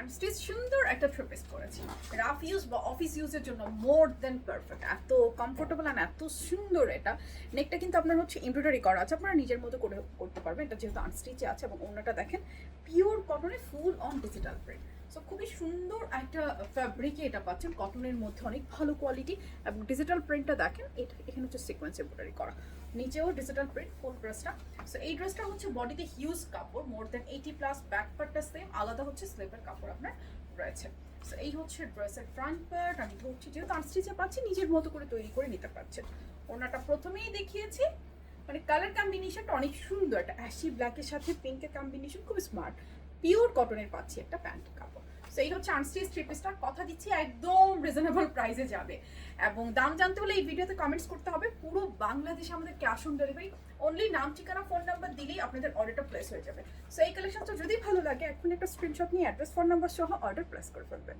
And stitch সুন্দর একটা three-piece করেছি। রাফ ইউজ বা অফিস ইউজের জন্য মোর দেন পারফেক্ট এত কমফোর্টেবল অ্যান্ড এত সুন্দর এটা। নেকটা কিন্তু আপনার হচ্ছে এমব্রয়ডারি করা আছে। আপনারা নিজের মতো করে করতে পারবেন। এটা যেহেতু আনস্টিচে আছে এবং অন্যটা দেখেন pure কটনে full on digital print so খুবই সুন্দর একটা ফ্যাব্রিকে এটা পাচ্ছেন। কটনের মধ্যে অনেক ভালো কোয়ালিটি এবং ডিজিটাল প্রিন্টটা দেখেন, এটা এখানে হচ্ছে সিকোয়েন্স এমব্রয়ডারি করা। নিচেও ডিজিটাল প্রিন্ট ফুল ড্রেসটা সো এই ড্রেসটা হচ্ছে বডিতে হিউজ কাপড় মোর দেন এইটি প্লাস ব্যাক পার্টটা আলাদা হচ্ছে স্লিপের কাপড় আপনার রয়েছে। সো এই হচ্ছে ড্রেসের ফ্রন্ট পার্ট আমি ধরছি যেহেতু আনস্টিচে পাচ্ছি, নিজের মতো করে তৈরি করে নিতে পারছেন। ওনাটা প্রথমেই দেখিয়েছি। মানে কালার কম্বিনেশনটা অনেক সুন্দর, একটা অ্যাশি ব্ল্যাকের সাথে পিঙ্কের কম্বিনেশন খুব স্মার্ট পিওর কটনের পাচ্ছি একটা প্যান্ট কাপড়। সো এই হচ্ছে আনস্টিচ থ্রি পিসটা কথা দিচ্ছি, একদম রিজনেবল প্রাইসে যাবে। এবং দাম জানতে হলে এই ভিডিওতে কমেন্টস করতে হবে। পুরো বাংলাদেশে আমাদের ক্যাশ অন ডেলিভারি অনলি নাম, ঠিকানা ফোন নাম্বার দিলেই আপনাদের অর্ডারটা প্লেস হয়ে যাবে। সো এই কালেকশনটা যদি ভালো লাগে এখন একটা স্ক্রিনশট নিয়ে অ্যাড্রেস ফোন নাম্বার সহ অর্ডার প্লেস করে ফেলবেন।